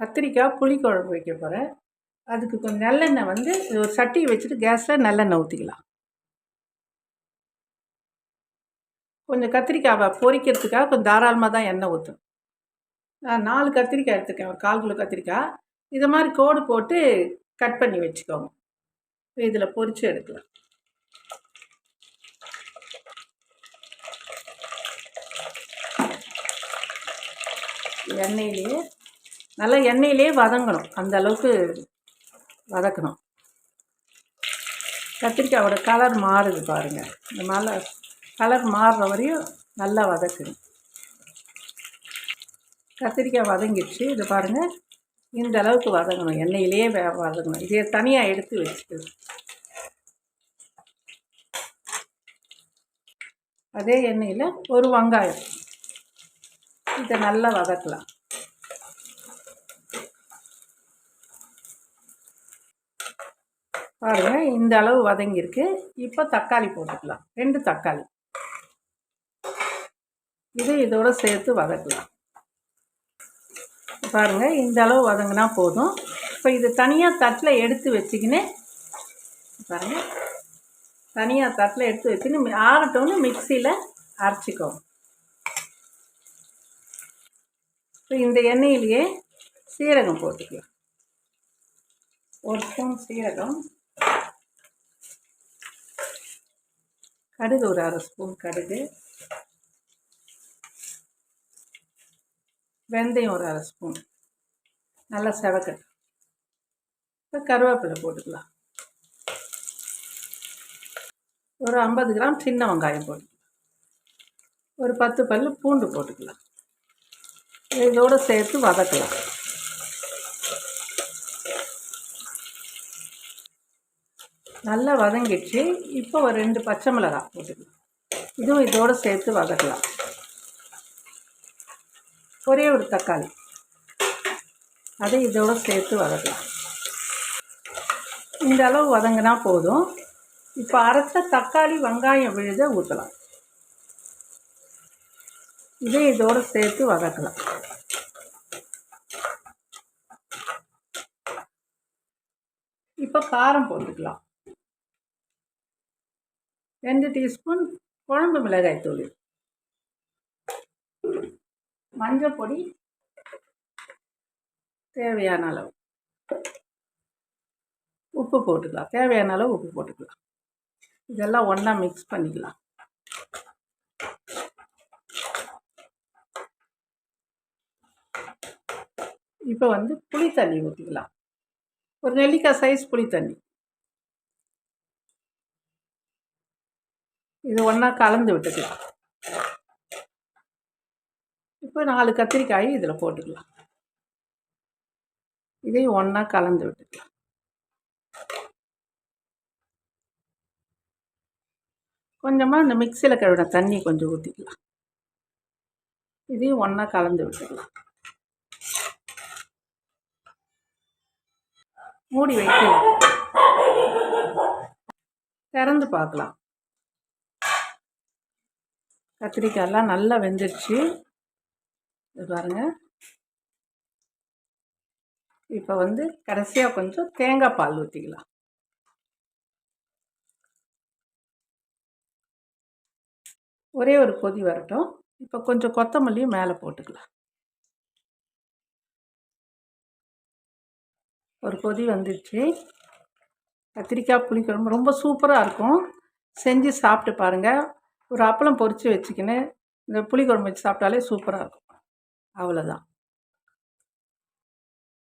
கத்திரிக்காய் புளிக்குழம்பு வைக்க போகிறேன் அதுக்கு கொஞ்சம் நல்லெண்ணெய் வந்து ஒரு சட்டியை வச்சுட்டு கேஸில் நல்லெண்ணெய் ஊற்றிக்கலாம் கொஞ்சம் கத்திரிக்காவை பொரிக்கிறதுக்காக கொஞ்சம் தாராளமாக தான் எண்ணெய் ஊற்றணும் நான் நாலு கத்திரிக்காய் எடுத்துருக்கேன் ஒரு கால் கிலோ கத்திரிக்காய். இதை மாதிரி கோடு போட்டு கட் பண்ணி வச்சுக்கோங்க. இதில் பொரித்து எடுக்கலாம். எண்ணெயிலேயே நல்லா எண்ணெயிலே வதங்கணும். அந்த அளவுக்கு வதக்கணும். கத்திரிக்காயோட கலர் மாறுது பாருங்கள் இந்த மாதிரி கலர் மாறுற வரையும் நல்லா வதக்கணும் கத்திரிக்காய் வதங்கிடுச்சு. இது பாருங்கள் இந்த அளவுக்கு வதங்கணும். எண்ணெயிலே வே வதங்கணும். இதை தனியாக எடுத்து வச்சுக்கணும். அதே எண்ணெயில் ஒரு வெங்காயம். இதை நல்லா வதக்கலாம். பாருங்கள் இந்த அளவு வதங்கியிருக்கு. இப்போ தக்காளி போட்டுக்கலாம். ரெண்டு தக்காளி. இது இதோட சேர்த்து வதக்கலாம். பாருங்கள் இந்த அளவு வதங்கினா போதும். இப்போ இது தனியாக தட்டில் எடுத்து வச்சுக்கின்னு பாருங்கள் தனியாக தட்டில் எடுத்து வச்சுன்னு ஆறட்டோன்னு மிக்சியில் அரைச்சிக்கோ இப்போ இந்த எண்ணெயிலேயே சீரகம் போட்டுக்கலாம். ஒரு ஸ்பூன் சீரகம். கடுகு ஒரு அரை ஸ்பூன் கடுகு. வெந்தயம் ஒரு அரை ஸ்பூன். நல்லா செவக்கட்டும் இப்போ கருவேப்பிலை போட்டுக்கலாம். ஒரு ஐம்பது கிராம் சின்ன வெங்காயம் போட்டுக்கலாம். ஒரு பத்து பல் பூண்டு போட்டுக்கலாம். இதோடு சேர்த்து வதக்கலாம். நல்லா வதங்கிடுச்சு. இப்போ ஒரு ரெண்டு பச்சை மிளகாய் போட்டுக்கலாம். இதுவும் இதோடு சேர்த்து வதக்கலாம். ஒரே ஒரு தக்காளி. அதை இதோடு சேர்த்து வதக்கலாம். இந்த அளவு வதங்கினா போதும். இப்போ அரைச்ச தக்காளி வெங்காயம் விழுத ஊற்றலாம் இதை இதோடு சேர்த்து வதக்கலாம். இப்போ காரம் போட்டுக்கலாம். ரெண்டு டீஸ்பூன் குழம்பு மிளகாய் தூள். மஞ்சள் பொடி தேவையான அளவு. உப்பு போட்டுக்கலாம். தேவையான அளவு உப்பு போட்டுக்கலாம். இதெல்லாம் ஒன்றா மிக்ஸ் பண்ணிக்கலாம். இப்போ வந்து புளி தண்ணி ஊற்றிக்கலாம் ஒரு நெல்லிக்காய் சைஸ் புளி தண்ணி இது ஒன்றா கலந்து விட்டுக்கலாம். இப்போ நாலு கத்திரிக்காய் இதில் போட்டுக்கலாம். இதையும் ஒன்றா கலந்து விட்டுக்கலாம். கொஞ்சமாக இந்த மிக்சியில் கழுவின தண்ணி கொஞ்சம் ஊற்றிக்கலாம் இதையும் ஒன்றா கலந்து விட்டுக்கலாம். மூடி வைக்கலாம். திறந்து பார்க்கலாம். கத்திரிக்காயெல்லாம் நல்லா வெந்துருச்சு. இது பாருங்கள் இப்போ வந்து கடைசியாக கொஞ்சம் தேங்காய் பால் ஊற்றிக்கலாம் ஒரே ஒரு கொதி வரட்டும். இப்போ கொஞ்சம் கொத்தமல்லியும் மேலே போட்டுக்கலாம். ஒரு கொதி வந்துடுச்சு கத்திரிக்காய் புளிக்குழம்பு ரொம்ப சூப்பராக இருக்கும். செஞ்சு சாப்பிட்டு பாருங்கள் ஒரு அப்பளம் பொரித்து வச்சுக்கின்னு இந்த புளிக்குழம்பு வச்சு சாப்பிட்டாலே சூப்பராக இருக்கும். அவ்வளோதான்